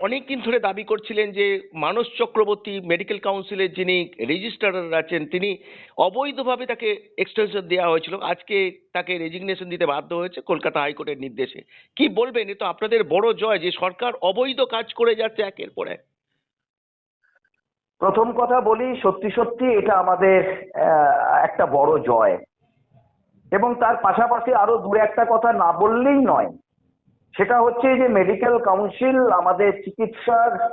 অনেকদিন ধরে দাবি করছিলেন যে মানস চক্রবর্তী মেডিকেল কাউন্সিলের যিনি রেজিস্ট্রার আছেন, তিনি অবৈধভাবে তাকে এক্সটেনশন দেওয়া হয়েছিল। আজকে তাকে রেজিগনেশন দিতে বাধ্য হয়েছে কলকাতা হাইকোর্টের নির্দেশে। কি বলবেন? এ তো আপনাদের বড় জয় যে সরকার অবৈধ কাজ করে যাচ্ছে একের পর এক। প্রথম কথা বলি, সত্যি সত্যি এটা আমাদের একটা বড় জয়। এবং তার পাশাপাশি আরও দু একটা কথা না বললেই নয় সেটা হচ্ছে যে মেডিকেল কাউন্সিল আমাদের চিকিৎসার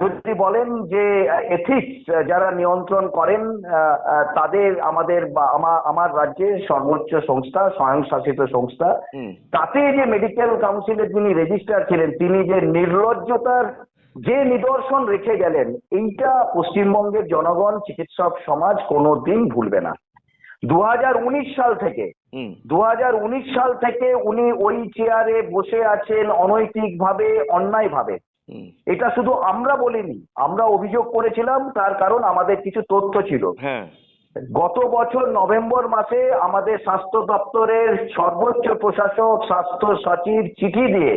যদি বলেন যে এথিক্স যারা নিয়ন্ত্রণ করেন তাদের আমাদের আমার রাজ্যের সর্বোচ্চ সংস্থা স্বয়ংশাসিত সংস্থা তাতে যে মেডিকেল কাউন্সিলের যিনি রেজিস্ট্রার ছিলেন তিনি যে নির্লজ্জতার যে নিদর্শন রেখে গেলেন এইটা পশ্চিমবঙ্গের জনগণ চিকিৎসক সমাজ কোনো দিন ভুলবে না। দু হাজার উনিশ সাল থেকে দু হাজার উনিশ সাল থেকে উনি ওই চেয়ারে বসে আছেন অনৈতিক ভাবে অন্যায় ভাবে এটা শুধু আমরা বলিনি আমরা অভিযোগ করেছিলাম তার কারণ আমাদের কিছু তথ্য ছিল। হ্যাঁ। গত বছর নভেম্বর মাসে আমাদের স্বাস্থ্য দপ্তরের সর্বোচ্চ প্রশাসক স্বাস্থ্য সচিব চিঠি দিয়ে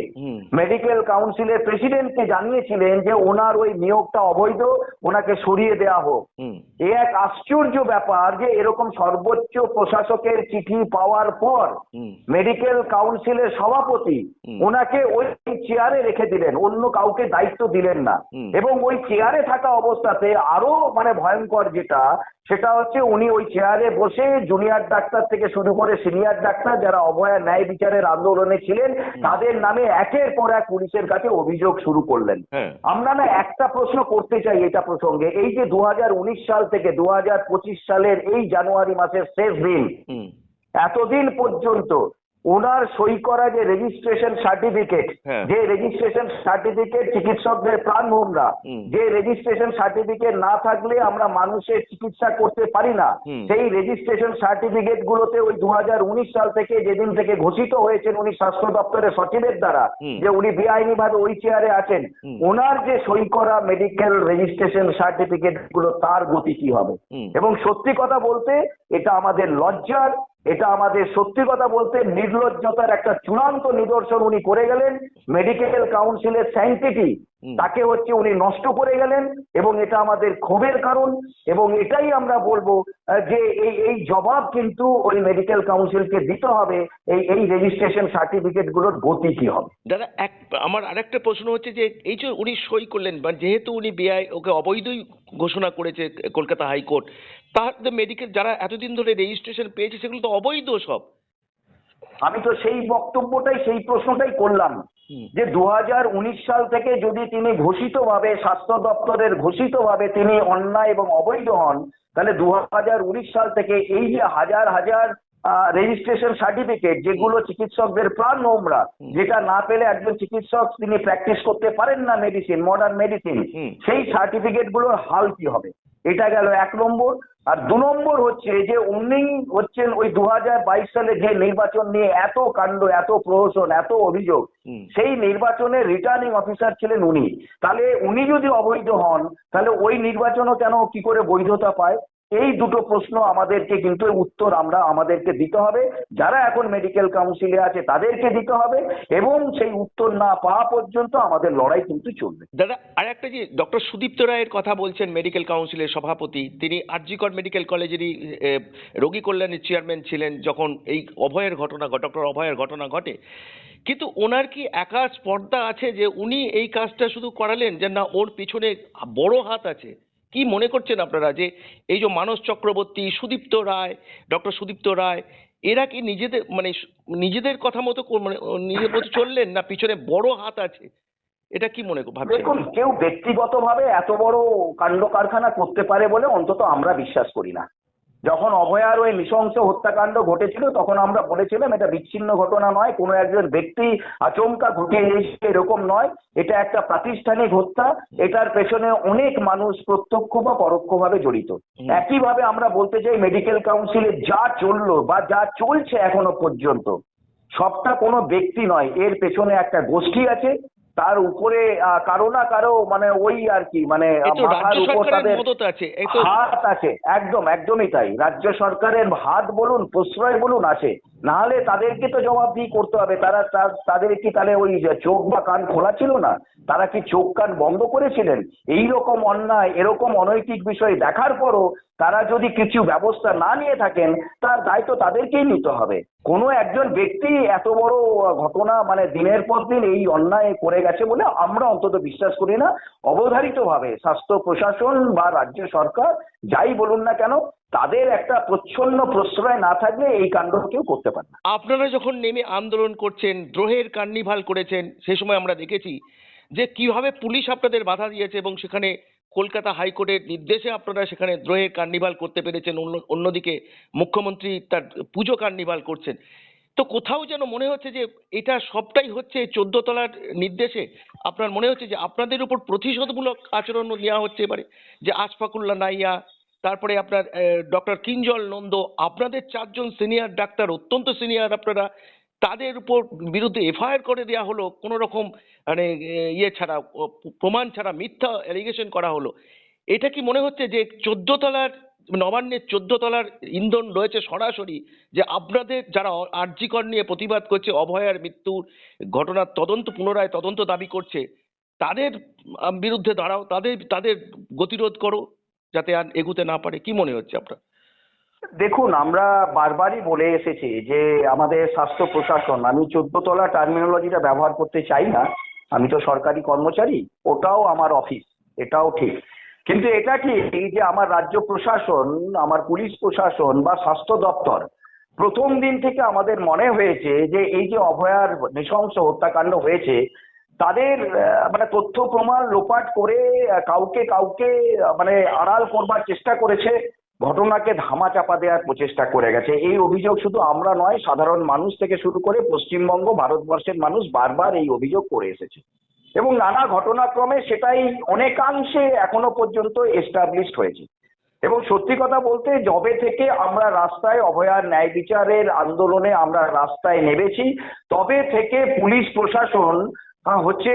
মেডিকেল কাউন্সিলের প্রেসিডেন্টকে জানিয়েছিলেন যে ওনার ওই নিয়োগটা অবৈধ ওনাকে সরিয়ে দেওয়া হোক। এ এক আশ্চর্য ব্যাপার যে এরকম সর্বোচ্চ প্রশাসকের চিঠি পাওয়ার পর মেডিকেল কাউন্সিলের সভাপতি ওনাকে ওই চেয়ারে রেখে দিলেন অন্য কাউকে দায়িত্ব দিলেন না। এবং ওই চেয়ারে থাকা অবস্থাতে আরও মানে ভয়ঙ্কর যেটা সেটা হচ্ছে উনি ওই চেয়ারে বসে জুনিয়র ডাক্তার থেকে শুরু করে সিনিয়র ডাক্তার যারা অভয়া ন্যায় বিচারের আন্দোলনে ছিলেন তাদের নামে একের পর এক পুলিশের কাছে অভিযোগ শুরু করলেন। হ্যাঁ। আমরা না একটা প্রশ্ন করতে চাই এটা প্রসঙ্গে। এই যে দু হাজার উনিশ সাল থেকে দু হাজার পঁচিশ সালের এই জানুয়ারি মাসের শেষ দিন এতদিন পর্যন্ত ওনার সই করা যে রেজিস্ট্রেশন সার্টিফিকেট হ্যাঁ। যে রেজিস্ট্রেশন সার্টিফিকেট চিকিৎসকদের প্রাণ ভোমরা যে রেজিস্ট্রেশন সার্টিফিকেট না থাকলে আমরা মানুষের চিকিৎসা করতে পারি না সেই রেজিস্ট্রেশন সার্টিফিকেট গুলোতে ওই দুই হাজার উনিশ সাল থেকে যেদিন থেকে ঘোষিত হয়েছেন উনি স্বাস্থ্য দপ্তরের সচিবের দ্বারা যে উনি বেআইনি ভাবে ওই চেয়ারে আছেন ওনার যে সই করা মেডিকেল রেজিস্ট্রেশন সার্টিফিকেটগুলো তার গতি কি হবে? এবং সত্যি কথা বলতে এটা আমাদের লজ্জার এটা আমাদের সত্যি কথা বলতে নির্লজ্জতার একটা চূড়ান্ত নিদর্শন উনি করে গেলেন মেডিকেল কাউন্সিলের স্যাংটিটি। তাকে হচ্ছে উনি নষ্ট করে গেলেন এবং এটা আমাদের ক্ষোভের কারণ এবং এটাই আমরা বলব যে এই এই জবাব কিন্তু ওই মেডিকেল কাউন্সিলকে দিতে হবে এই এই রেজিস্ট্রেশন সার্টিফিকেটগুলোর গতি কি হবে? দাদা এক আমার আরেকটা প্রশ্ন হচ্ছে যে এই যে উনি সই করলেন বা যেহেতু উনি বেআই ওকে অবৈধই ঘোষণা করেছে কলকাতা হাইকোর্ট তার মেডিকেল যারা এতদিন ধরে রেজিস্ট্রেশন পেয়েছে সেগুলো তো অবৈধ সব। আমি তো সেই বক্তব্যটাই সেই প্রশ্নটাই করলাম। যে দু হাজার উনিশ সাল থেকে যদি তিনি ঘোষিতভাবে স্বাস্থ্য দপ্তরের ঘোষিতভাবে তিনি অন্যায় এবং অবৈধ হন তাহলে দু হাজার উনিশ সাল থেকে এই যে হাজার হাজার রেজিস্ট্রেশন সার্টিফিকেট যেগুলো চিকিৎসকদের প্রাণ নোমরা যেটা না পেলে একজন চিকিৎসক তিনি প্র্যাকটিস করতে পারেন না মেডিসিন মডার্ন মেডিসিন সেই সার্টিফিকেটগুলোর হাল কি হবে? এটা গেল এক নম্বর। আর দু নম্বর হচ্ছে যে উনি হচ্ছেন ওই দু হাজার বাইশ সালে যে নির্বাচন নিয়ে এত কাণ্ড এত প্রহসন এত অভিযোগ সেই নির্বাচনে রিটার্নিং অফিসার ছিলেন উনি। তাহলে উনি যদি অবৈধ হন তাহলে ওই নির্বাচনও কেন কি করে বৈধতা পায়? এই দুটো প্রশ্ন আমাদেরকে কিন্তু উত্তর আমরা আমাদেরকে দিতে হবে। যারা এখন মেডিকেল কাউন্সিলে আছে, তাদেরকে দিতে হবে এবং সেই উত্তর না পাওয়া পর্যন্ত আমাদের লড়াই কিন্তু চলবে। দাদা আর একটা যে ডক্টর সুদীপ্ত রায়ের কথা বলছেন মেডিকেল কাউন্সিলের সভাপতি। তিনি আরজিকর মেডিকেল কলেজেরই রোগী কল্যাণের চেয়ারম্যান ছিলেন যখন এই অভয়ের ঘটনা ডক্টর অভয়ের ঘটনা ঘটে। কিন্তু ওনার কি একা স্পর্ধা আছে যে উনি এই কাজটা শুধু করালেন যে না, ওর পিছনে বড় হাত আছে? কি মনে করছেন আপনারা যে এই যে মানস চক্রবর্তী, সুদীপ্ত রায়, ডক্টর সুদীপ্ত রায়, এরা কি নিজেদের মানে নিজেদের কথা মতো মানে নিজের মতো চললেন না পিছনে বড় হাত আছে? এটা কি মনে ভাবছেন? দেখুন, কেউ ব্যক্তিগতভাবে এত বড় কাণ্ড কারখানা করতে পারে বলে অন্তত আমরা বিশ্বাস করি না। যখন অভয়ার ওই নৃশংস হত্যাকাণ্ড ঘটেছিল তখন আমরা বলেছিলাম এটা বিচ্ছিন্ন ঘটনা নয় কোনো একজন ব্যক্তি আচমকা ঘটিয়ে এসেছে এরকম নয়। এটা একটা প্রাতিষ্ঠানিক হত্যা এটার পেছনে অনেক মানুষ প্রত্যক্ষ বা পরোক্ষভাবে জড়িত। একইভাবে আমরা বলতে চাই মেডিকেল কাউন্সিলে যা চলল বা যা চলছে এখনও পর্যন্ত সবটা কোনো ব্যক্তি নয় এর পেছনে একটা গোষ্ঠী আছে তার উপরে কারও না কারও মানে ওই আর কি মানে হাত আছে একদম একদমই তাই। রাজ্য সরকারের হাত বলুন প্রশ্রয় বলুন আছে নাহলে তাদেরকে তো জবাবদিহি করতে হবে। তারা তাদের কি তাহলে ওই চোখ বা কান খোলা ছিল না? তারা কি চোখ কান বন্ধ করেছিলেন? এই রকম অন্যায়, এরকম অনৈতিক বিষয় দেখার পরও তারা যদি কিছু ব্যবস্থা না নিয়ে থাকেন, তার দায়িত্ব তাদেরকেই নিতে হবে। কোনো একজন ব্যক্তি এত বড় ঘটনা মানে দিনের পর দিন এই অন্যায় করে গেছে বলে আমরা অন্তত বিশ্বাস করি না। অবধারিতভাবে স্বাস্থ্য প্রশাসন বা রাজ্য সরকার যাই বলুন না কেন, তাদের একটা প্রচ্ছন্ন প্রশ্রয় না থাকলে এই কাণ্ড কেউ করতে পারে না। আপনারা যখন নেমে আন্দোলন করছেন, দ্রোহের কার্নিভাল করেছেন সেই সময় আমরা দেখেছি যে কীভাবে পুলিশ আপনাদের বাধা দিয়েছে এবং সেখানে কলকাতা হাইকোর্টের নির্দেশে আপনারা সেখানে দ্রোহের কার্নিভাল করতে পেরেছেন। অন্য, অন্যদিকে মুখ্যমন্ত্রী তার পুজো কার্নিভাল করছেন। তো কোথাও যেন মনে হচ্ছে যে এটা সবটাই হচ্ছে চোদ্দ তলার নির্দেশে। আপনার মনে হচ্ছে যে আপনাদের উপর প্রতিশোধমূলক আচরণ নেওয়া হচ্ছে এবারে? যে আশফাকুল্লা নাইয়া, তারপরে আপনার ডক্টর কিঞ্জল নন্দ, আপনাদের চারজন সিনিয়র ডাক্তার, অত্যন্ত সিনিয়র আপনারা, তাদের উপর বিরুদ্ধে এফআইআর করে দেওয়া হলো, কোনো রকম মানে ইয়ে ছাড়া প্রমাণ ছাড়া মিথ্যা অ্যালিগেশন করা হলো। এটা কি মনে হচ্ছে যে চোদ্দ তলার নবান্নের চোদ্দ তলার ইন্ধন রয়েছে সরাসরি, যে আপনাদের যারা আর্যিকর নিয়ে প্রতিবাদ করছে, অভয়ার মৃত্যুর ঘটনার তদন্ত, পুনরায় তদন্ত দাবি করছে, তাদের বিরুদ্ধে দাঁড়াও, তাদের তাদের গতিরোধ করো, যাতে আর এগুতে না পারে। কি মনে হচ্ছে আপনার? দেখুন, আমরা বারবারই বলে এসেছি যে আমাদের স্বাস্থ্য প্রশাসন, আমি চোদ্দ তলা টার্মিনোলজিটা ব্যবহার করতে চাই না, আমি তো সরকারি কর্মচারী, ওটাও আমার অফিস এটাও ঠিক। কিন্তু এটা ঠিক যে আমার রাজ্য প্রশাসন, আমার পুলিশ প্রশাসন বা স্বাস্থ্য দপ্তর প্রথম দিন থেকে আমাদের মনে হয়েছে যে এই যে অভয়ার নৃশংস হত্যাকাণ্ড হয়েছে, তাদের মানে তথ্য প্রমাণ লোপাট করে কাউকে কাউকে মানে আড়াল করবার চেষ্টা করেছে, ঘটনাকে ধামা চাপা দেওয়ার প্রচেষ্টা করে গেছে। এই অভিযোগ শুধু আমরা নয়, সাধারণ মানুষ থেকে শুরু করে পশ্চিমবঙ্গ, ভারতবর্ষের মানুষ বারবার এই অভিযোগ করে এসেছে। এবং নানা ঘটনাক্রমে সেটাই অনেকাংশে এখনও পর্যন্ত এস্টাবলিশড হয়েছে। এবং সত্যি কথা বলতে জবে থেকে আমরা রাস্তায় অভয়ার ন্যায় বিচারের আন্দোলনে আমরা রাস্তায় নেমেছি, তবে থেকে পুলিশ প্রশাসন হচ্ছে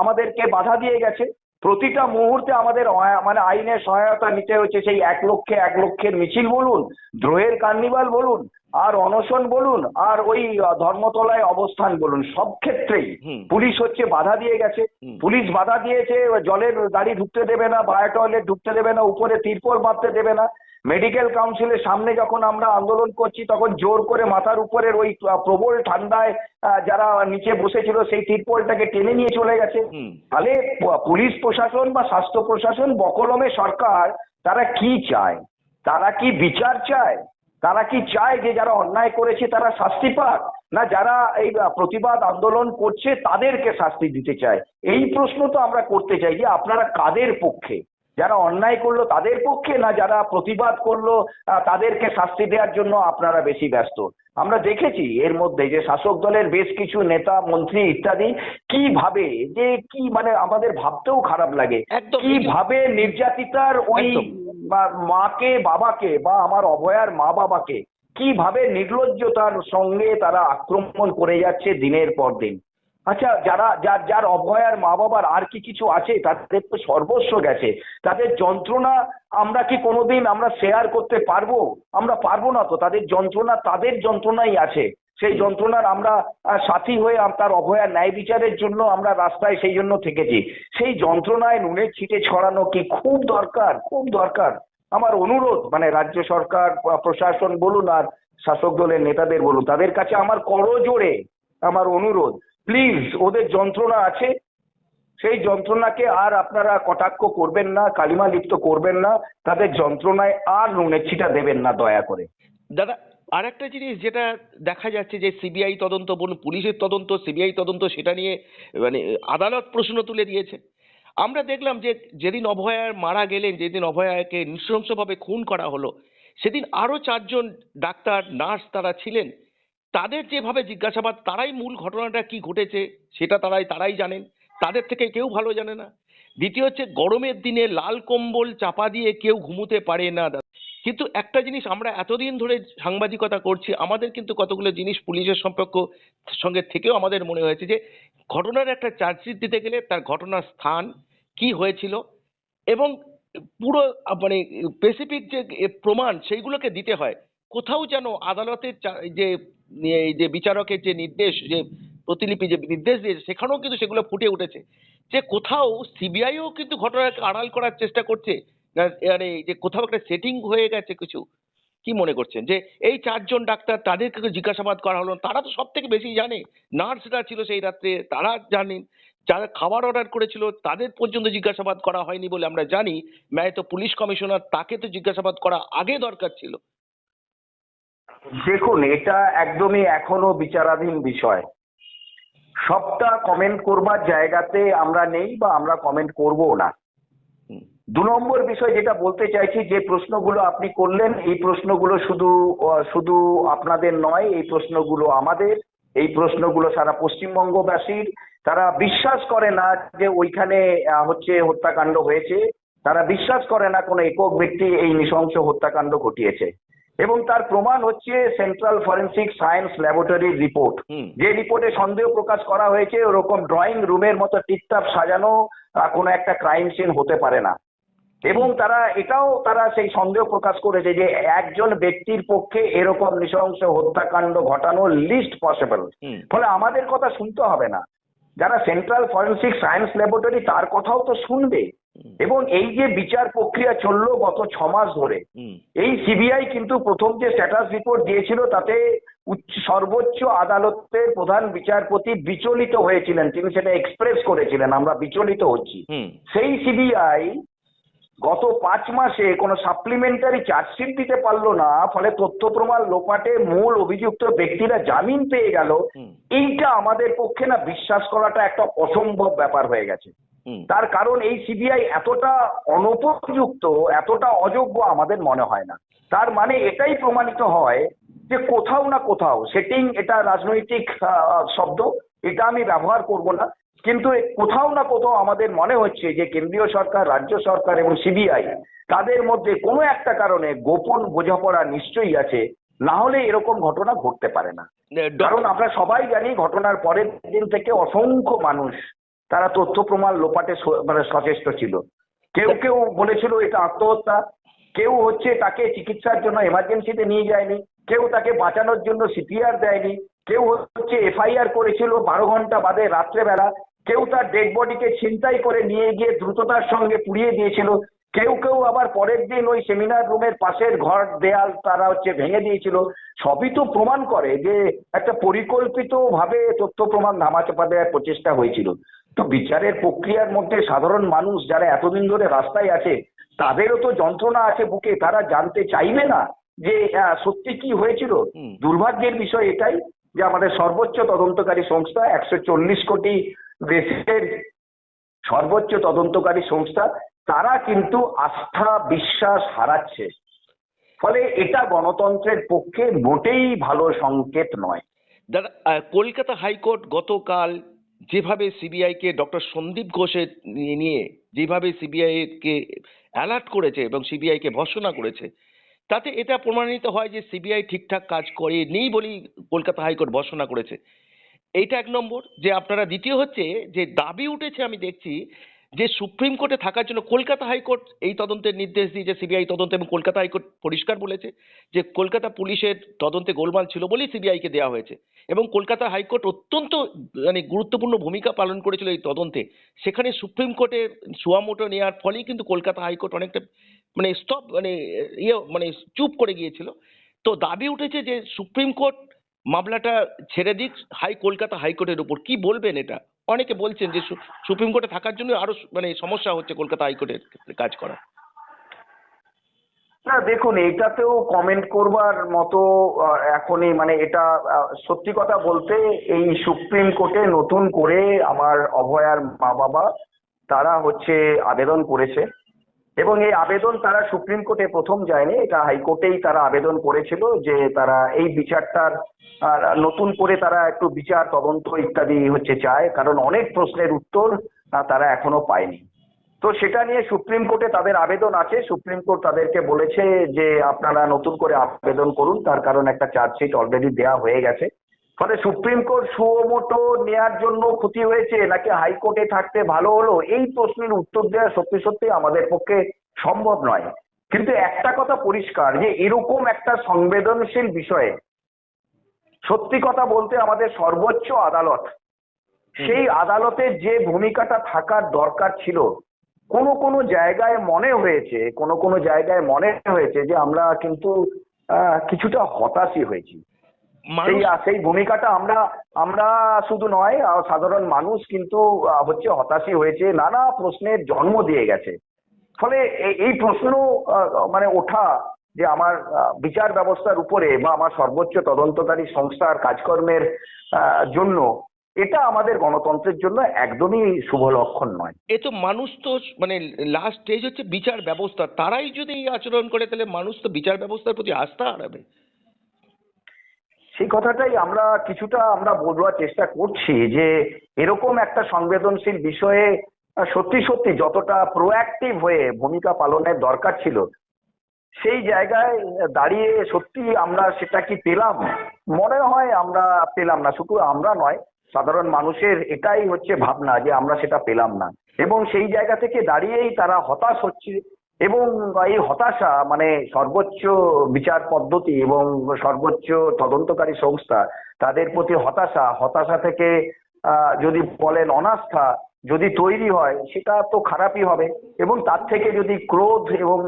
আমাদেরকে বাধা দিয়ে গেছে। প্রতিটা মুহূর্তে আমাদের মানে আইনের সহায়তা নিতে হচ্ছে সেই এক লক্ষে এক লক্ষের মিছিল বলুন, দ্রোহের কার্নিভাল বলুন আর অনশন বলুন আর ওই ধর্মতলায় অবস্থান বলুন সব ক্ষেত্রেই। পুলিশ হচ্ছে বাধা দিয়ে গেছে। পুলিশ বাধা দিয়েছে জলের গাড়ি ঢুকতে দেবে না বায়ো টয়লেট ঢুকতে দেবে না উপরে তিরপল বাঁধতে দেবে না। মেডিকেল কাউন্সিলের সামনে যখন আমরা আন্দোলন করছি তখন জোর করে মাথার উপরের ওই প্রবল ঠান্ডায় যারা নিচে বসেছিল সেই তিরপলটাকে টেনে নিয়ে চলে গেছে। তাহলে পুলিশ প্রশাসন বা স্বাস্থ্য প্রশাসন বকলমে সরকার তারা কি চায়? তারা কি বিচার চায়? তারা কি চায় যে যারা অন্যায় করেছে তারা শাস্তি পাক? না যারা এই প্রতিবাদ আন্দোলন করছে তাদেরকে শাস্তি দিতে চায়? এই প্রশ্ন তো আমরা করতে চাই যে আপনারা কাদের পক্ষে? যারা অন্যায় করল তাদের পক্ষে না যারা প্রতিবাদ করল তাদেরকে শাস্তি দেওয়ার জন্য আপনারা বেশি ব্যস্ত? আমরা দেখেছি এর মধ্যে যে শাসক দলের বেশ কিছু নেতা মন্ত্রী ইত্যাদি কীভাবে যে কি মানে আমাদের ভাবতেও খারাপ লাগে। কীভাবে নির্যাতিতার ওই মাকে, বাবাকে বা আমার অভয়ার মা বাবাকে কীভাবে নির্লজ্জতার সঙ্গে তারা আক্রমণ করে যাচ্ছে দিনের পর দিন? আচ্ছা যারা, যার যার অভয়ার মা বাবার আর কি কিছু আছে? তাদের তো সর্বস্ব গেছে। তাদের যন্ত্রণা আমরা কি কোনোদিন আমরা শেয়ার করতে পারব? আমরা পারব না তো। তাদের যন্ত্রণা তাদের যন্ত্রণাই আছে। সেই যন্ত্রণার আমরা সাথী হয়ে তার অভয়ার ন্যায় বিচারের জন্য আমরা রাস্তায় সেই জন্য থেকেছি। সেই যন্ত্রণায় নুনের ছিটে ছড়ানো কি খুব দরকার খুব দরকার। আমার অনুরোধ মানে রাজ্য সরকার প্র- প্রশাসন বলুন আর শাসক দলের নেতাদের বলুন, তাদের কাছে আমার করজোড়ে আমার অনুরোধ। প্লিজ, ওদের যন্ত্রণা আছে। সেই যন্ত্রণাকে আর আপনারা কটাক্ষ করবেন না, কালিমা লিপ্ত করবেন না। তাদের যন্ত্রণায় আর নুনের ছিটা দেবেন না, দয়া করে। দাদা আর একটা জিনিস যেটা দেখা যাচ্ছে যে সিবিআই তদন্ত, বলুন পুলিশের তদন্ত, সিবিআই তদন্ত, সেটা নিয়ে মানে আদালত প্রশ্ন তুলে দিয়েছে। আমরা দেখলাম যে যেদিন অভয়ার মারা গেলেন, যেদিন অভয়াকে নৃশংসভাবে খুন করা হলো, সেদিন আরও চারজন ডাক্তার, নার্স তারা ছিলেন। তাদের যেভাবে জিজ্ঞাসাবাদ, তারাই মূল ঘটনাটা কি ঘটেছে, সেটা তারাই তারাই জানেন। তাদের থেকে কেউ ভালো জানে না। দ্বিতীয় হচ্ছে গরমের দিনে লাল কম্বল চাপা দিয়ে কেউ ঘুমোতে পারে না। কিন্তু একটা জিনিস আমরা এতদিন ধরে সাংবাদিকতা করছি, আমাদের কিন্তু কতগুলো জিনিস পুলিশের সম্পর্ক সঙ্গে থেকেও আমাদের মনে হয়েছে যে ঘটনার একটা চার্জশিট দিতে গেলে তার ঘটনার স্থান, কি হয়েছিল এবং পুরো মানে স্পেসিফিক যে প্রমাণ সেইগুলোকে দিতে হয়। কোথাও যেন আদালতের যে, এই যে বিচারকের যে নির্দেশ, যে প্রতিলিপি, যে নির্দেশ দিয়েছে, সেখানেও কিন্তু সেগুলো ফুটে উঠেছে। যে কোথাও সিবিআইও কিন্তু ঘটনাকে আড়াল করার চেষ্টা করছে মানে যে কোথাও একটা সেটিং হয়ে গেছে কিছু, কি মনে করছেন? যে এই চারজন ডাক্তার তাদেরকে জিজ্ঞাসাবাদ করা হলো? তারা তো সব থেকে বেশি জানে। নার্সরা ছিল সেই রাত্রে, তারা জানেন। যারা খাবার অর্ডার করেছিল, তাদের পর্যন্ত জিজ্ঞাসাবাদ করা হয়নি বলে আমরা জানি। ম্যায় তো পুলিশ কমিশনার, তাকে তো জিজ্ঞাসাবাদ করা আগে দরকার ছিল। দেখুন, এটা একদমই এখনও বিচারাধীন বিষয়। সবটা কমেন্ট করবার জায়গাতে আমরা নেই বা আমরা কমেন্ট করব না। দু নম্বর বিষয় যেটা বলতে চাইছি যে প্রশ্নগুলো আপনি করলেন এই প্রশ্নগুলো শুধু শুধু আপনাদের নয় এই প্রশ্নগুলো আমাদের এই প্রশ্নগুলো সারা পশ্চিমবঙ্গবাসীর। তারা বিশ্বাস করে না যে ওইখানে হচ্ছে হত্যাকাণ্ড হয়েছে। তারা বিশ্বাস করে না কোনো একক ব্যক্তি এই নৃশংস হত্যাকাণ্ড ঘটিয়েছে। এবং তার প্রমাণ হচ্ছে সেন্ট্রাল ফরেন্সিক সায়েন্স ল্যাবরেটরির রিপোর্ট যে রিপোর্টে সন্দেহ প্রকাশ করা হয়েছে ওরকম ড্রয়িং রুমের মতো টিপটাপ সাজানো কোনো একটা ক্রাইম সিন হতে পারে না। এবং তারা এটাও তারা সেই সন্দেহ প্রকাশ করেছে যে একজন ব্যক্তির পক্ষে এরকম নৃশংস হত্যাকাণ্ড ঘটানো লিস্ট পসিবল ফলে আমাদের কথা শুনতে হবে না। যারা সেন্ট্রাল ফরেন্সিক সায়েন্স ল্যাবরেটরি তার কথাও তো শুনবে। এবং এই যে বিচার প্রক্রিয়া চলল গত ছ মাস ধরে এই সিবিআই কিন্তু প্রথম যে স্ট্যাটাস রিপোর্ট দিয়েছিল তাতে সর্বোচ্চ আদালতের প্রধান বিচারপতি বিচলিত হয়েছিলেন। তিনি সেটা এক্সপ্রেস করেছিলেন আমরা বিচলিত হচ্ছি। সেই সিবিআই গত পাঁচ মাসে কোনো সাপ্লিমেন্টারি চার্জশিট দিতে পারল না ফলে তথ্য প্রমাণ লোপাটে মূল অভিযুক্ত ব্যক্তিরা জামিন পেয়ে গেল। এইটা আমাদের পক্ষে না বিশ্বাস করাটা একটা অসম্ভব ব্যাপার হয়ে গেছে। তার কারণ এই সিবিআই এতটা অনুপযুক্ত এতটা অযোগ্য আমাদের মনে হয় না। তার মানে এটাই প্রমাণিত হয় যে কোথাও না কোথাও সেটিং এটা রাজনৈতিক শব্দ এটা আমি ব্যবহার করব না। কিন্তু কোথাও না কোথাও আমাদের মনে হচ্ছে যে কেন্দ্রীয় সরকার রাজ্য সরকার এবং সিবিআই তাদের মধ্যে কোনো একটা কারণে গোপন বোঝাপড়া নিশ্চয়ই আছে না হলে এরকম ঘটনা ঘটতে পারে না। কারণ আমরা সবাই জানি ঘটনার পরের দিন থেকে অসংখ্য মানুষ তারা তথ্য প্রমাণ লোপাটে মানে সচেষ্ট ছিল। কেউ কেউ বলেছিল এটা আত্মহত্যা কেউ হচ্ছে তাকে চিকিৎসার জন্য এমার্জেন্সিতে নিয়ে যায়নি কেউ তাকে বাঁচানোর জন্য সিপিআর দেয়নি কেউ হচ্ছে এফআইআর করেছিল বারো ঘণ্টা বাদে রাত্রেবেলা কেউ তার ডেড বডিকে ছিনতাই করে নিয়ে গিয়ে দ্রুততার সঙ্গে পুড়িয়ে দিয়েছিল। কেউ কেউ আবার পরের দিন ওই সেমিনার রুমের পাশের ঘর দেয়াল তারা হচ্ছে ভেঙে দিয়েছিল। সবই তো প্রমাণ করে যে একটা পরিকল্পিত ভাবে তথ্য প্রমাণ ধামাচাপা দেওয়ার প্রচেষ্টা হয়েছিল। তো বিচারের প্রক্রিয়ার মধ্যে সাধারণ মানুষ যারা এতদিন ধরে রাস্তায় আছে তাদেরও তো যন্ত্রণা আছে বুকে। তারা জানতে চাইবে না যে সত্যি কি হয়েছিল? দুর্ভাগ্যের বিষয় এটাই। যে আমাদের সর্বোচ্চ তদন্তকারী সংস্থা একশো চল্লিশ কোটি দেশের সর্বোচ্চ তদন্তকারী সংস্থা, তারা কিন্তু আস্থা, বিশ্বাস হারাচ্ছে। ফলে এটা গণতন্ত্রের পক্ষে মোটেই ভালো সংকেত নয়। কলকাতা হাইকোর্ট গতকাল যেভাবে সিবিআই কে ডক্টর সন্দীপ ঘোষের নিয়ে- যেভাবে সিবিআই কে অ্যালার্ট করেছে এবং সিবিআই কে ভর্সনা করেছে তাতে এটা প্রমাণিত হয় যে সিবিআই ঠিকঠাক কাজ করেনি বলেই কলকাতা হাইকোর্ট ভর্সনা করেছে। এইটা এক নম্বর। যে আপনারা দ্বিতীয় হচ্ছে যে দাবি উঠেছে আমি দেখছি যে সুপ্রিম কোর্টে থাকার জন্য কলকাতা হাইকোর্ট এই তদন্তের নির্দেশ দিয়েছে, সিবিআই তদন্ত এবং কলকাতা হাইকোর্ট পরিষ্কার বলেছে যে কলকাতা পুলিশের তদন্তে গোলমাল ছিল বলেই সিবিআইকে দেওয়া হয়েছে। এবং কলকাতা হাইকোর্ট অত্যন্ত মানে গুরুত্বপূর্ণ ভূমিকা পালন করেছিল এই তদন্তে। সেখানে সুপ্রিম কোর্টের সুয়ামোটো নেওয়ার ফলেই কিন্তু কলকাতা হাইকোর্ট অনেকটা মানে স্তব মানে ইয়ে মানে চুপ করে গিয়েছিল। তো দাবি উঠেছে যে সুপ্রিম কোর্ট মামলাটা ছেড়ে দিক হাই, কলকাতা হাইকোর্টের উপর। কি বলবেন এটা? অনেকে বলছেন যে সুপ্রিম কোর্টে থাকার জন্য আরও মানে সমস্যা হচ্ছে কলকাতা হাইকোর্টের কাজ করা না, দেখুন এটাতেও কমেন্ট করবার মতো এখনই মানে এটা সত্যি কথা বলতে এই সুপ্রিম কোর্টে নতুন করে আমার অভয়ার মা বাবা তারা হচ্ছে আবেদন করেছে। এবং এই আবেদন তারা সুপ্রিম কোর্টে প্রথম যায়নি, এটা হাইকোর্টেই তারা আবেদন করেছিল যে তারা এই বিচারটার নতুন করে তারা একটু বিচার, তদন্ত ইত্যাদি হচ্ছে চায়, কারণ অনেক প্রশ্নের উত্তর তারা এখনও পায়নি। তো সেটা নিয়ে সুপ্রিম কোর্টে তাদের আবেদন আছে, সুপ্রিম কোর্ট তাদেরকে বলেছে যে আপনারা নতুন করে আবেদন করুন, তার কারণ একটা চার্জশিট অলরেডি দেওয়া হয়ে গেছে। ফলে সুপ্রিম কোর্ট সুমোটো নেয়ার জন্য ক্ষতি হয়েছে নাকি হাইকোর্টে থাকতে ভালো হলো? এই প্রশ্নের উত্তর দেওয়া সত্যি সত্যি আমাদের পক্ষে সম্ভব নয়। কিন্তু একটা কথা পরিষ্কার যে এরকম একটা সংবেদনশীল বিষয়ে সত্যি কথা বলতে আমাদের সর্বোচ্চ আদালত সেই আদালতের যে ভূমিকাটা থাকার দরকার ছিল কোনো কোনো জায়গায় মনে হয়েছে কোনো কোনো জায়গায় মনে হয়েছে যে আমরা কিন্তু আহ, কিছুটা হতাশই হয়েছি। সেই সেই ভূমিকাটা আমরা আমরা শুধু নয় সাধারণ মানুষ কিন্তু হচ্ছে হতাশই হয়েছে নানা প্রশ্নের জন্ম দিয়ে গেছে। ফলে এই প্রশ্ন মানে ওঠা যে আমার বিচার ব্যবস্থার উপরে বা আমার সর্বোচ্চ তদন্তকারী সংস্থার কাজকর্মের জন্য এটা আমাদের গণতন্ত্রের জন্য একদমই শুভ লক্ষণ নয়। এ তো মানুষ তো মানে লাস্ট স্টেজ হচ্ছে বিচার ব্যবস্থা। তারাই যদি এই আচরণ করে তাহলে মানুষ তো বিচার ব্যবস্থার প্রতি আস্থা হারাবে। সেই কথাটাই আমরা কিছুটা আমরা বলবার চেষ্টা করছি যে এরকম একটা সংবেদনশীল বিষয়ে সত্যি সত্যি যতটা প্রোঅ্যাক্টিভ হয়ে ভূমিকা পালনের দরকার ছিল, সেই জায়গায় দাঁড়িয়ে সত্যি আমরা সেটা কি পেলাম? মনে হয় আমরা পেলাম না, শুধু আমরা নয়, সাধারণ মানুষের এটাই হচ্ছে ভাবনা যে আমরা সেটা পেলাম না। এবং সেই জায়গা থেকে দাঁড়িয়েই তারা হতাশ হচ্ছে এবং এই হতাশা মানে সর্বোচ্চ বিচার পদ্ধতি এবং সর্বোচ্চ তদন্তকারী সংস্থা, তাদের প্রতি হতাশা হতাশা থেকে যদি বলেন অনাস্থা, যদি তৈরি হয়, সেটা তো খারাপই হবে। এবং তার থেকে যদি ক্রোধ এবং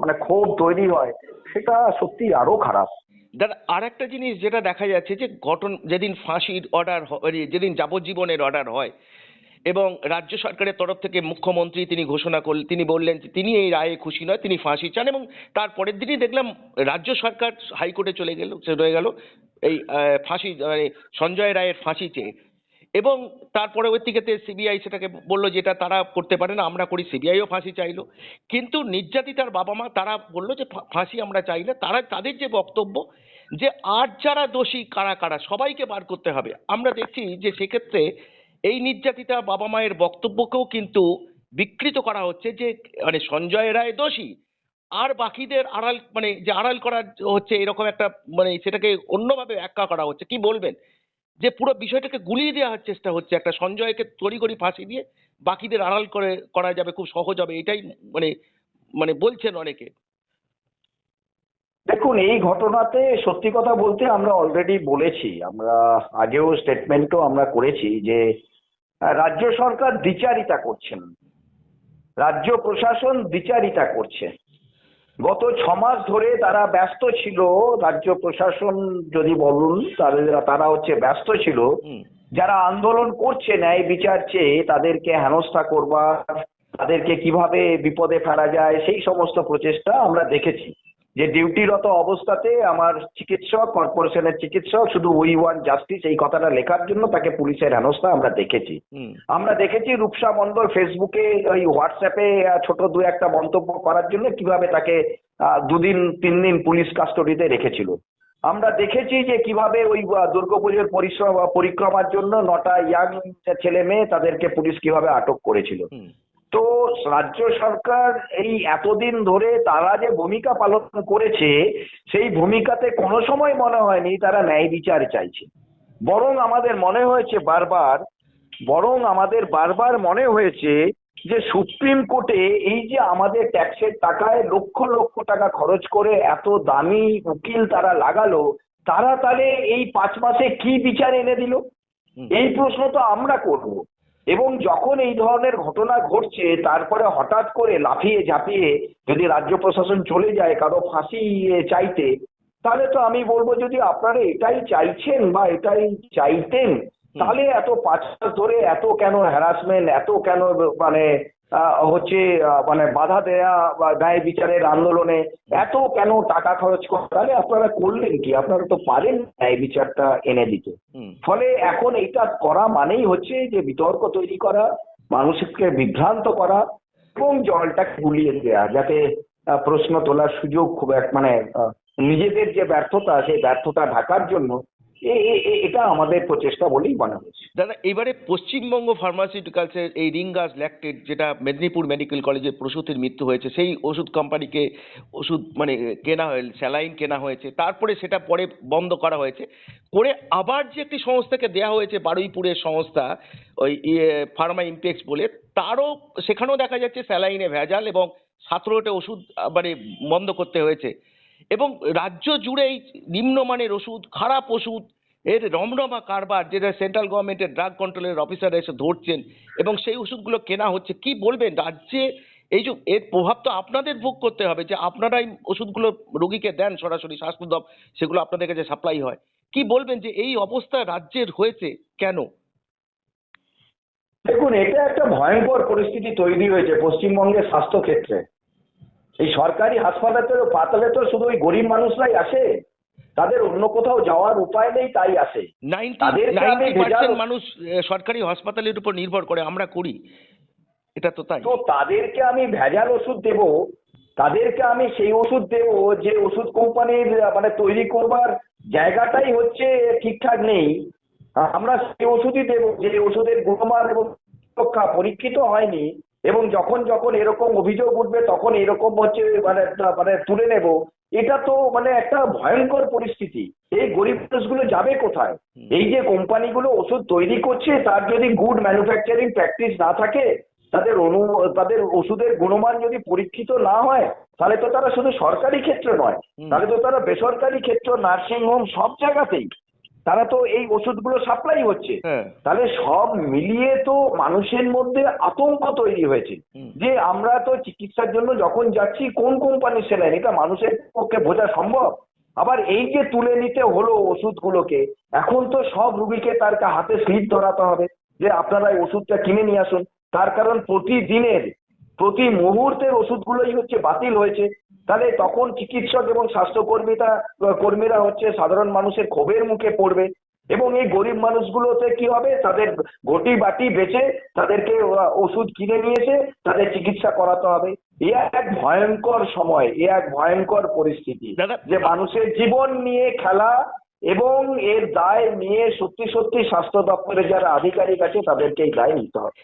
মানে ক্ষোভ তৈরি হয়, সেটা সত্যি আরও খারাপ। দাদা আর একটা জিনিস যেটা দেখা যাচ্ছে যে ঘটন যেদিন ফাঁসির অর্ডার যেদিন যাবজ্জীবনের অর্ডার হয় এবং রাজ্য সরকারের তরফ থেকে মুখ্যমন্ত্রী তিনি ঘোষণা করলেন তিনি বললেন যে তিনি এই রায়ে খুশি নয়, তিনি ফাঁসি চান এবং তার পরের দিনই দেখলাম রাজ্য সরকার হাইকোর্টে চলে গেল চলে গেল, এই ফাঁসি মানে সঞ্জয় রায়ের ফাঁসি চেয়ে। এবং তার পরবর্তীতে সিবিআই সেটাকে বলল যেটা তারা করতে পারে না, আমরা করি, সিবিআইও ফাঁসি চাইলো। কিন্তু নির্যাতিতার বাবা মা, তারা বলল যে ফাঁসি আমরা চাই না, তারা, তাদের যে বক্তব্য যে আর যারা দোষী, কারা কারা, সবাইকে বার করতে হবে। আমরা দেখছি যে সেক্ষেত্রে এই নির্যাতিতা বাবা মায়ের বক্তব্যকেও কিন্তু বিকৃত করা হচ্ছে যে মানে সঞ্জয় রায় দোষী। আর বাকিদের আড়াল মানে যে আড়াল করা হচ্ছে, এরকম একটা মানে সেটাকে অন্যভাবে ব্যাখ্যা করা হচ্ছে। কি বলবেন? যে পুরো বিষয়টাকে গুলিয়ে দেওয়ার চেষ্টা হচ্ছে, একটা সঞ্জয়কে তড়িঘড়ি ফাঁসি দিয়ে বাকিদের আড়াল করে, করা যাবে, খুব সহজ হবে, এটাই মানে মানে বলছেন অনেকে। দেখুন এই ঘটনাতে সত্যি কথা বলতে আমরা অলরেডি বলেছি আমরা আগেও স্টেটমেন্টও আমরা করেছি যে রাজ্য সরকার দ্বিচারিতা করছেন। রাজ্য প্রশাসন দ্বিচারিতা করছে। গত ছ মাস ধরে তারা ব্যস্ত ছিল রাজ্য প্রশাসন যদি বলুন তাদের তারা হচ্ছে ব্যস্ত ছিল। যারা আন্দোলন করছে ন্যায় বিচার চেয়ে তাদেরকে হেনস্থা করবার তাদেরকে কীভাবে বিপদে ফেলা যায় সেই সমস্ত প্রচেষ্টা আমরা দেখেছি। যে ডিউটিরত অবস্থাতে আমার চিকিৎসক কর্পোরেশনের চিকিৎসক শুধু উই ওয়ান জাস্টিস এই কথাটা লেখার জন্য তাকে পুলিশের হেনস্থা আমরা দেখেছি। আমরা দেখেছি রূপসা মণ্ডল ফেসবুকে ওই হোয়াটসঅ্যাপে ছোট দু একটা মন্তব্য করার জন্য কীভাবে তাকে দুদিন তিন দিন পুলিশ কাস্টডিতে রেখেছিল। আমরা দেখেছি যে কীভাবে ওই দুর্গাপুজোর পরিশ্রম পরিক্রমার জন্য নটা ইয়াং ছেলে মেয়ে তাদেরকে পুলিশ কীভাবে আটক করেছিল। তো রাজ্য সরকার এই এতদিন ধরে তারা যে ভূমিকা পালন করেছে সেই ভূমিকাতে কোনো সময় মনে হয়নি তারা ন্যায় বিচার চাইছে। বরং আমাদের মনে হয়েছে বারবার বরং আমাদের বারবার মনে হয়েছে যে সুপ্রিম কোর্টে এই যে আমাদের ট্যাক্সের টাকায় লক্ষ লক্ষ টাকা খরচ করে এত দামি উকিল তারা লাগালো তারা তাহলে এই পাঁচ মাসে কি বিচার এনে দিল? এই প্রশ্ন তো আমরা করব। এবং যখন এই ধরনের ঘটনা ঘটছে তারপরে হঠাৎ করে লাফিয়ে ঝাঁপিয়ে যদি রাজ্য প্রশাসন চলে যায় কারও ফাঁসি চাইতে তাহলে তো আমি বলব যদি আপনারা এটাই চাইছেন বা এটাই চাইতেন তাহলে এত পাঁচ মাস ধরে এত কেন হ্যারাসমেন্ট এত কেন মানে হচ্ছে মানে বাধা দেয়া বা ন্যায় বিচারের আন্দোলনে এত কেন টাকা খরচ করা? তাহলে আপনারা করলেন কি? আপনারা তো পারেন ন্যায় বিচারটা এনে দিতে। ফলে এখন এটা করা মানেই হচ্ছে যে বিতর্ক তৈরি করা মানুষকে বিভ্রান্ত করা এবং জলটাকে গুলিয়ে দেওয়া যাতে প্রশ্ন তোলার সুযোগ খুব এক মানে নিজেদের যে ব্যর্থতা সেই ব্যর্থতা ঢাকার জন্য এটা আমাদের প্রচেষ্টা বলেই মনে হয়েছে দাদা, এবারে পশ্চিমবঙ্গ ফার্মাসিউটিক্যালসের এই রিঙ্গাস ল্যাকটেড যেটা মেদিনীপুর মেডিকেল কলেজে প্রসূতির মৃত্যু হয়েছে, সেই ওষুধ কোম্পানিকে ওষুধ মানে কেনা হয়ে, স্যালাইন কেনা হয়েছে, তারপরে সেটা পরে বন্ধ করা হয়েছে। করে আবার যে একটি সংস্থাকে দেয়া হয়েছে, বারুইপুরের সংস্থা, ওই ইয়ে ফার্মা ইমপেক্স বলে, তারও সেখানেও দেখা যাচ্ছে স্যালাইনে ভেজাল এবং সাতেরোটা ওষুধ মানে বন্ধ করতে হয়েছে। এবং রাজ্য জুড়েই নিম্নমানের ওষুধ, খারাপ ওষুধ, এর রমরমা কারবার যেটা সেন্ট্রাল গভর্নমেন্টের ড্রাগ কন্ট্রোলের অফিসাররা এসে ধরছেন এবং সেই ওষুধগুলো কেনা হচ্ছে, কি বলবেন? রাজ্যে এই যে এর প্রভাব তো আপনাদের ভোগ করতে হবে যে আপনারাই ওষুধগুলো রোগীকে দেন সরাসরি স্বাস্থ্য সেগুলো আপনাদের কাছে সাপ্লাই হয়। কি বলবেন যে এই অবস্থা রাজ্যের হয়েছে কেন? দেখুন, এটা একটা ভয়ঙ্কর পরিস্থিতি তৈরি হয়েছে পশ্চিমবঙ্গের স্বাস্থ্য ক্ষেত্রে এই সরকারি হাসপাতালে তো পাতালে তো শুধু ওই গরিব মানুষরাই আসে। তাদের অন্য কোথাও যাওয়ার উপায় নেই তাই আসে। মানুষ সরকারি হাসপাতালের উপর নির্ভর করে আমরা করি। এটা তো তাই। তো তাদেরকে আমি ভেজাল ওষুধ দেব। তাদেরকে আমি সেই ওষুধ দেব যে ওষুধ কোম্পানির মানে তৈরি করবার জায়গাটাই হচ্ছে ঠিকঠাক নেই। আমরা সেই ওষুধই দেব। যে ওষুধের গুণমান এবং পরীক্ষিত হয়নি এবং যখন যখন এরকম অভিযোগ উঠবে তখন এরকম হচ্ছে মানে মানে তুলে নেব। এটা তো মানে একটা ভয়ঙ্কর পরিস্থিতি। এই গরিব মানুষগুলো যাবে কোথায়? এই যে কোম্পানিগুলো ওষুধ তৈরি করছে তার যদি গুড ম্যানুফ্যাকচারিং প্র্যাকটিস না থাকে তাদের অনু তাদের ওষুধের গুণমান যদি পরীক্ষিত না হয় তাহলে তো তারা শুধু সরকারি ক্ষেত্রে নয়। তাহলে তো তারা বেসরকারি ক্ষেত্র নার্সিং হোম সব জায়গাতেই। তারা তো এই ওষুধগুলো সাপ্লাই হচ্ছে। হ্যাঁ। তাহলে সব মিলিয়ে তো মানুষের মধ্যে আতঙ্ক তৈরি হয়েছে। যে আমরা তো চিকিৎসার জন্য যখন যাচ্ছি কোন কোম্পানির সেলাইন এটা মানুষের পক্ষে বোঝা সম্ভব? আবার এই যে তুলে নিতে হলো ওষুধগুলোকে এখন তো সব রুগীকে তার হাতে স্লিপ ধরাতে হবে। যে আপনারা এই ওষুধটা কিনে নিয়ে আসুন। তার কারণ প্রতিদিনের প্রতি মুহূর্তের ওষুধগুলোই হচ্ছে বাতিল হয়েছে। তাহলে তখন চিকিৎসক এবং স্বাস্থ্যকর্মীরা কর্মীরা হচ্ছে সাধারণ মানুষের ক্ষোভের মুখে পড়বে এবং এই গরিব মানুষগুলোতে কি হবে? তাদের ঘটি বাটি বেচে তাদেরকে ওষুধ কিনে নিয়েছে তাদের চিকিৎসা করাতে হবে। এ এক ভয়ঙ্কর সময় এ এক ভয়ঙ্কর পরিস্থিতি যে মানুষের জীবন নিয়ে খেলা এবং এর দায় নিয়ে সত্যি সত্যি স্বাস্থ্য দপ্তরের যারা আধিকারিক আছে তাদেরকে এই দায় নিতে হবে।